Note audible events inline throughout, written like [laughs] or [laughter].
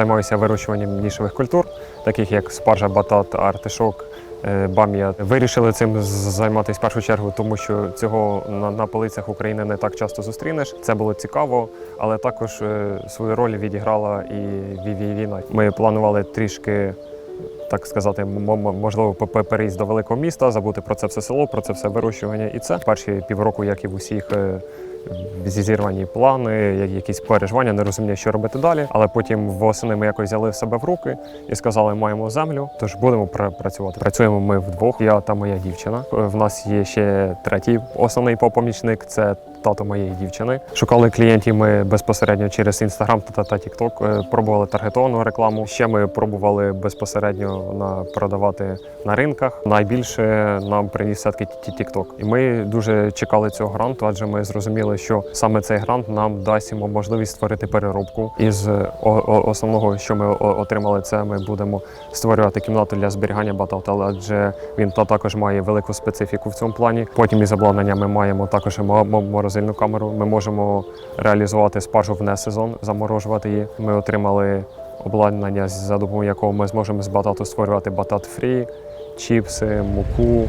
Займаюся вирощуванням нішевих культур, таких як спаржа, батат, артишок. е, Бам'я вирішили цим займатися в першу чергу, тому що цього на, полицях України не так часто зустрінеш. Це було цікаво, але також е, свою роль відіграла і ві- ві- війна. Ми планували трішки так сказати, можливо, переїзд до великого міста, забути про це все село, про це все вирощування. І це перші півроку, як і в усіх. Е, Зізірвані плани, якісь переживання, не розуміння, що робити далі. Але потім восени ми якось взяли себе в руки і сказали, маємо землю, тож будемо працювати. Працюємо ми вдвох, я та моя дівчина. Е, В нас є ще третій основний помічник це тато моєї дівчини. Шукали клієнтів ми безпосередньо через інстаграм та та Тікток. Пробували таргетовану рекламу. Ще ми пробували безпосередньо на продавати на ринках. Найбільше нам приніс все-таки Тікток. І ми дуже чекали цього гранту, адже ми зрозуміли, що саме цей грант нам дасть йому можливість створити переробку. Із основного, що ми отримали, це ми будемо створювати кімнату для зберігання батат, адже він та також має велику специфіку в цьому плані. Потім із обладнання ми маємо також мо- мо- морозильну камеру. Ми можемо реалізувати спаржу в несезон, заморожувати її. Ми отримали обладнання, за допомогою якого ми зможемо з батату створювати батат фрі, чіпси, муку.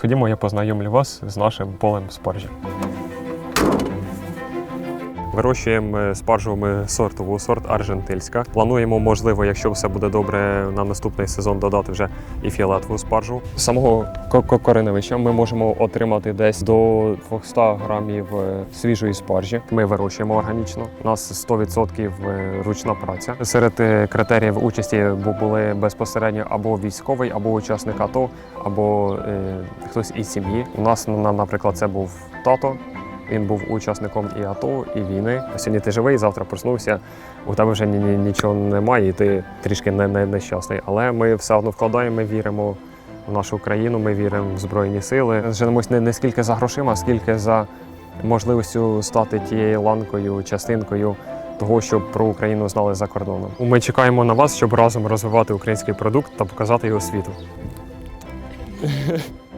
Ходімо, я познайомлю вас з нашим полем спаржі. Вирощуємо е, спаржу ми сортову, сорт аржентильська. Плануємо, можливо, якщо все буде добре, на наступний сезон додати вже і фіолетову спаржу. Самого ко- ко- кореневища ми можемо отримати десь до 200 грамів е, свіжої спаржі. Ми вирощуємо органічно. У нас 100% е, ручна праця. Серед е, критеріїв участі бу- були безпосередньо або військовий, або учасник АТО, або е, хтось із сім'ї. У нас, на- наприклад, це був тато. Він був учасником і АТО, і війни. Сьогодні ти живий, завтра проснувся. У тебе вже ні, ні- нічого немає, і ти трішки не, не, нещасний. Але ми все одно вкладаємо, ми віримо в нашу країну, ми віримо в Збройні сили. Женемось не, не скільки за грошима, а скільки за можливістю стати тією ланкою, частинкою того, щоб про Україну знали за кордоном. Ми чекаємо на вас, щоб разом розвивати український продукт та показати його світу. [laughs]